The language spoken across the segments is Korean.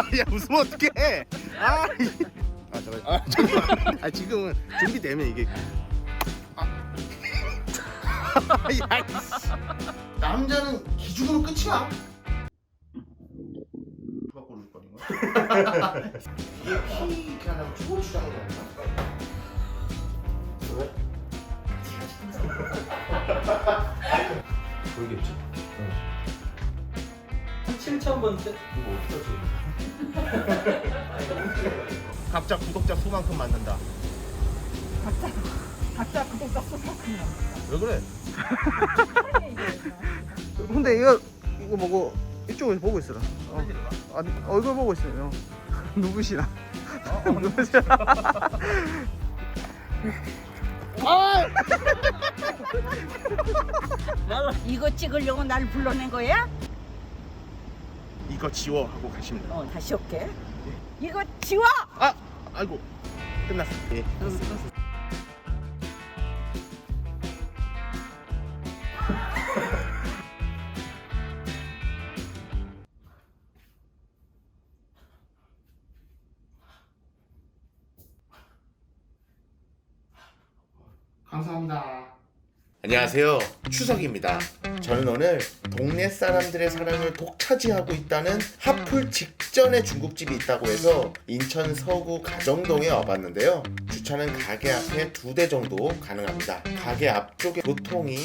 야 웃으면 어떡해 아, 이- 아 잠깐 아 잠깐 아 지금은 준비되면 이게 아. 야, 이씨. 남자는 기죽으면 끝이야 누가 꼬르륵거린 거야? 이게 피 그냥 초고추장이 아니야? 왜? 모르겠지. 7,000번째? 이거 어떡하지? 각자 구독자 수만큼 맞는다 각자 각자 구독자 수만큼 왜 그래? 근데 이거 이거 보고 이쪽에서 보고 있어라. 어. 아니 얼굴 보고 있어요. 누구시나? 누구시나? 아! 이거 찍으려고 날 불러낸 거야? 이거 지워 하고 가시면 돼요 어 다시 올게 이거 지워! 아! 아이고 끝났어 예. 감사합 안녕하세요. 추석입니다. 저는 오늘 동네 사람들의 사랑을 독차지하고 있다는 하풀 직전에 중국집이 있다고 해서 인천 서구 가정동에 와봤는데요. 주차는 가게 앞에 두 대 정도 가능합니다. 가게 앞쪽에 교통이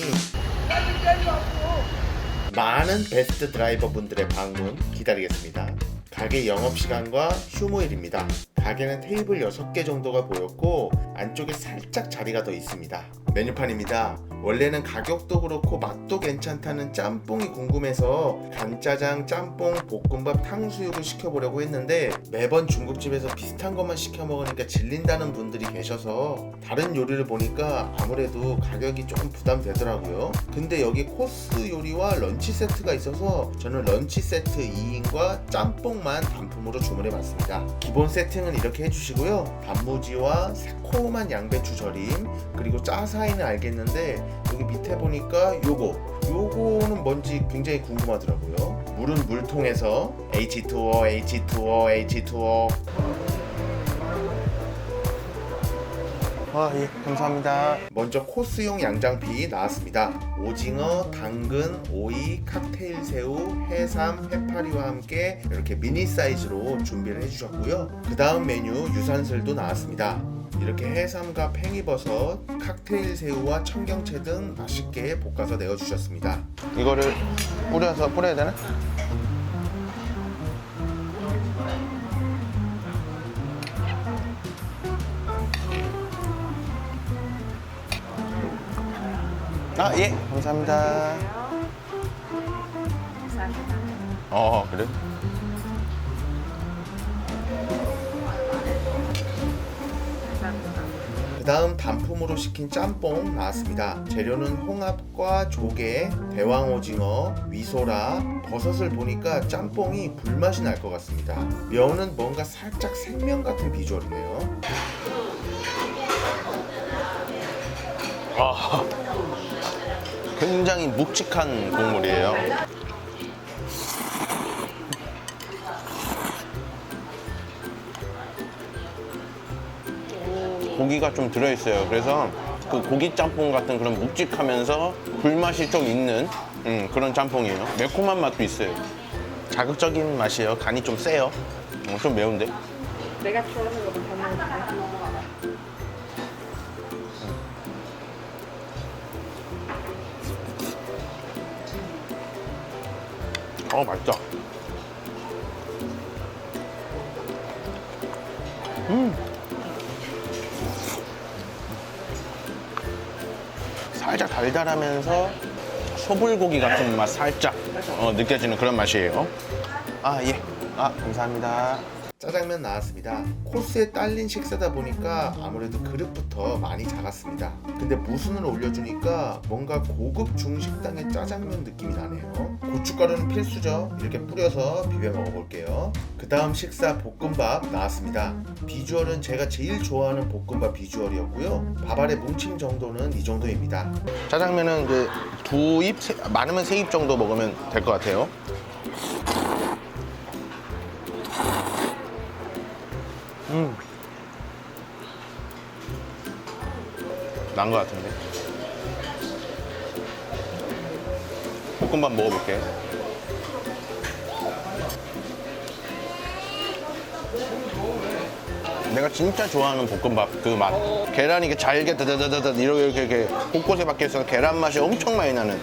많은 베스트 드라이버 분들의 방문 기다리겠습니다. 가게 영업시간과 휴무일입니다. 가게는 테이블 6개 정도가 보였고 안쪽에 살짝 자리가 더 있습니다. 메뉴판입니다. 원래는 가격도 그렇고 맛도 괜찮다는 짬뽕이 궁금해서 간짜장, 짬뽕, 볶음밥, 탕수육을 시켜보려고 했는데 매번 중국집에서 비슷한 것만 시켜 먹으니까 질린다는 분들이 계셔서 다른 요리를 보니까 아무래도 가격이 조금 부담되더라고요. 근데 여기 코스 요리와 런치 세트가 있어서 저는 런치 세트 2인과 짬뽕만 단품으로 주문해 봤습니다. 기본 세팅은 이렇게 해주시고요. 단무지와 새콤한 양배추 절임 그리고 짜사이는 알겠는데 여기 밑에 보니까 요거 요거는 뭔지 굉장히 궁금하더라고요. 물은 물통에서 H2O, H2O, H2O. 아, 예, 감사합니다. 먼저 코스용 양장피 나왔습니다. 오징어, 당근, 오이, 칵테일 새우, 해삼, 해파리와 함께 이렇게 미니 사이즈로 준비를 해주셨고요. 그 다음 메뉴 유산슬도 나왔습니다. 이렇게 해삼과 팽이버섯, 칵테일 새우와 청경채 등 맛있게 볶아서 내어주셨습니다. 이거를 뿌려서 뿌려야 되나? 아, 예, 감사합니다. 어, 그래? 다음 단품으로 시킨 짬뽕 나왔습니다. 재료는 홍합과 조개, 대왕오징어, 위소라, 버섯을 보니까 짬뽕이 불맛이 날 것 같습니다. 면은 뭔가 살짝 생면 같은 비주얼이네요. 아, 굉장히 묵직한 국물이에요. 고기가 좀 들어있어요. 그래서 그 고기 짬뽕 같은 그런 묵직하면서 불맛이 좀 있는 음, 그런 짬뽕이에요. 매콤한 맛도 있어요. 자극적인 맛이에요. 간이 좀 세요. 어, 좀 매운데. 내가 좋아하는 거는 다 먹을게 어, 맛있다. 살짝 달달하면서 소불고기 같은 맛 살짝 어, 느껴지는 그런 맛이에요. 아, 예. 아, 감사합니다. 짜장면 나왔습니다. 코스에 딸린 식사다 보니까 아무래도 그릇부터 많이 작았습니다. 근데 무순을 올려주니까 뭔가 고급 중식당의 짜장면 느낌이 나네요. 고춧가루는 필수죠. 이렇게 뿌려서 비벼 먹어볼게요. 그 다음 식사 볶음밥 나왔습니다. 비주얼은 제가 제일 좋아하는 볶음밥 비주얼이었고요. 밥알의 뭉침 정도는 이 정도입니다. 짜장면은 이제 두 입, 세- 많으면 세 입 정도 먹으면 될 것 같아요. 음. 난 것 같은데. 볶음밥 먹어볼게. 내가 진짜 좋아하는 볶음밥 그 맛. 계란이 이렇게 잘게 다다다다다 이렇게 이렇게, 이렇게 곳곳에 박혀 있어서 계란 맛이 엄청 많이 나는.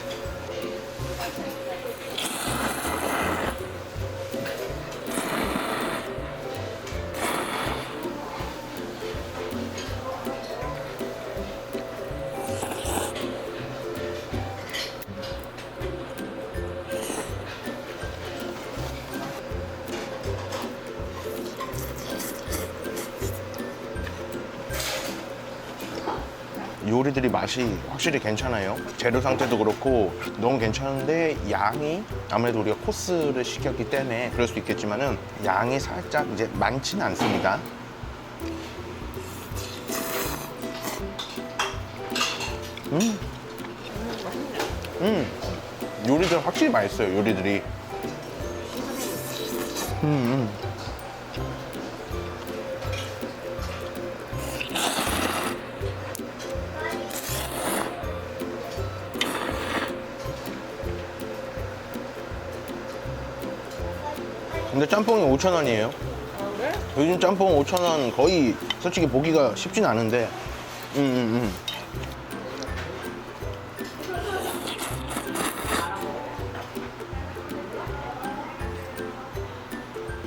요리들이 맛이 확실히 괜찮아요. 재료 상태도 그렇고 너무 괜찮은데 양이 아무래도 우리가 코스를 시켰기 때문에 그럴 수 있겠지만은 양이 살짝 이제 많지는 않습니다. 음, 음, 요리들 확실히 맛있어요. 요리들이. 음, 음. 근데 짬뽕이 5,000원이에요. 아, 그래? 요즘 짬뽕 5,000원 거의 솔직히 보기가 쉽진 않은데. 음, 음, 음.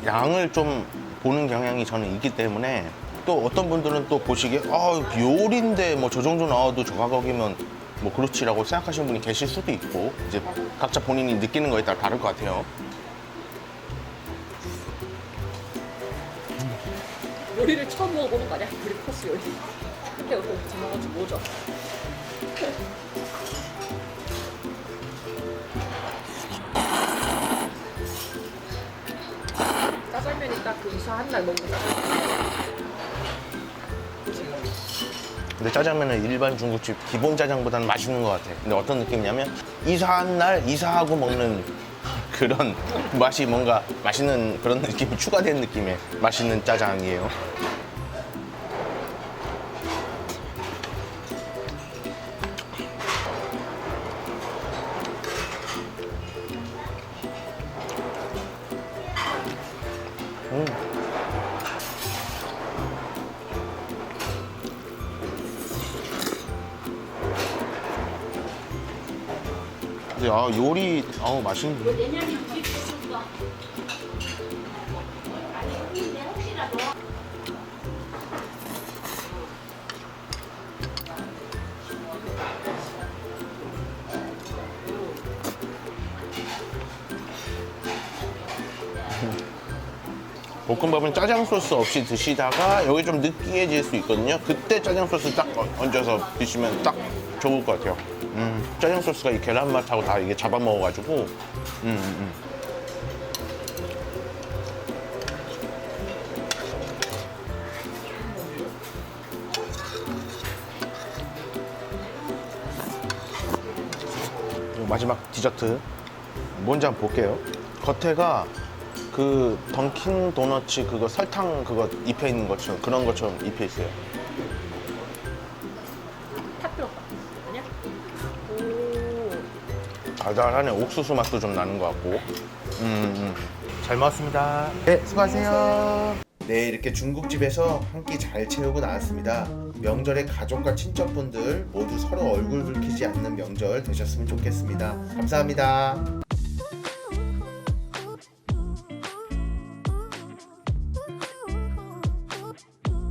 양을 좀 보는 경향이 저는 있기 때문에 또 어떤 분들은 또 보시기에 아 요리인데 뭐 저 정도 나와도 저 가격이면 뭐 그렇지라고 생각하시는 분이 계실 수도 있고 이제 각자 본인이 느끼는 거에 따라 다를 것 같아요. 요리를 처음 먹어보는 거 아니야? 우리 코스 요리. 근데 우리 장난같이 뭐죠? 짜장면이 딱 그 이상한 날 먹는 짜장면. 근데 짜장면은 일반 중국집 기본 짜장보다는 맛있는 것 같아. 근데 어떤 느낌이냐면 이사한 날 이사하고 먹는 그런 맛이 뭔가 맛있는 그런 느낌이 추가된 느낌의 맛있는 짜장이에요. 근데 아 요리 아우 맛있는데. 볶음밥은 짜장 소스 없이 드시다가 여기 좀 느끼해질 수 있거든요. 그때 짜장 소스 딱 얹- 얹어서 드시면 딱 좋을 것 같아요. 음, 짜장 소스가 이 계란 맛하고 다 이게 잡아 먹어가지고, 음, 음, 음. 마지막 디저트 뭔지 한번 볼게요. 겉에가 그 던킨 도너츠 그거 설탕 그거 입혀 있는 것처럼 그런 것처럼 입혀 있어요. 달달하네. 옥수수 맛도 좀 나는 것 같고. 음, 음. 잘 먹었습니다. 네, 수고하세요. 네, 이렇게 중국집에서 한 끼 잘 채우고 나왔습니다. 명절에 가족과 친척분들 모두 서로 얼굴 붉히지 않는 명절 되셨으면 좋겠습니다. 감사합니다.